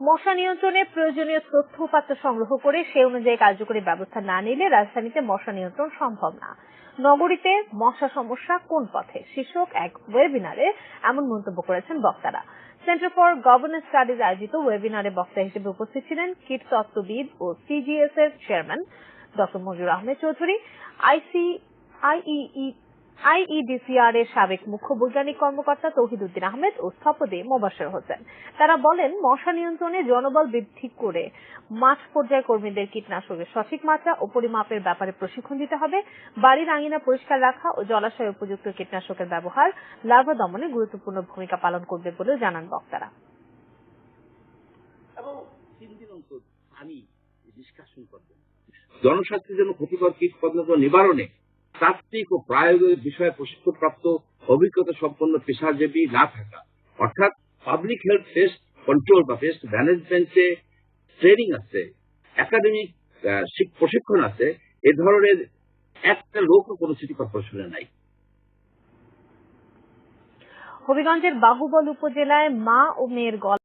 মশা নিয়ন্ত্রণে প্রয়োজনীয় তথ্য উপাত্ত সংগ্রহ করে সে অনুযায়ী কার্যকরী ব্যবস্থা না নিলে রাজধানীতে মশা নিয়ন্ত্রণ সম্ভব না। নগরীতে মশা সমস্যা কোন পথে? শীর্ষক এক ওয়েবিনারে এমন মন্তব্য করেছেন বক্তারা। সেন্টার ফর গভর্নেন্স স্টাডিজ আয়োজিত ওয়েবিনারে বক্তা হিসেবে উপস্থিত ছিলেন কীটতত্ত্ববিদ ও সিজিএস এর chairman doctor Manjur Ahmed Chowdhury IC IE IEDCR এর সাবেক মুখ্য বৈজ্ঞানিক কর্মকর্তা তৌহিদুদ্দিন আহমেদ ও স্থপতি মোবাশ্বের হোসেন। তারা বলেন, মশা নিয়ন্ত্রণে জনবল বৃদ্ধি করে মাঠ পর্যায়ে কর্মীদের কীটনাশকের সঠিক মাত্রা ও পরিমাপের ব্যাপারে প্রশিক্ষণ দিতে হবে। বাড়ির আঙিনা পরিষ্কার রাখা ও জলাশয়ে উপযুক্ত কীটনাশকের ব্যবহার লার্ভা দমনে গুরুত্বপূর্ণ ভূমিকা পালন করবে বলেও জানান বক্তারা। জনস্বাস্থ্যের জন্য ক্ষতিকর কীট পতঙ্গ নিবারণে তাত্ত্বিক ও প্রায়োগিক বিষয়ে প্রশিক্ষণপ্রাপ্ত, অভিজ্ঞতা সম্পন্ন পেশাজীবী না থাকা, অর্থাৎ পাবলিক হেলথ পেস্ট কন্ট্রোল বা পেস্ট ম্যানেজমেন্টে ট্রেনিং আছে একাডেমিক প্রশিক্ষণ আছে, এ ধরনের একটা লোকও কোনো সিটি কর্পোরেশনে নাই। হবিগঞ্জের বাহুবল উপজেলায় মা ও মেয়ের গলা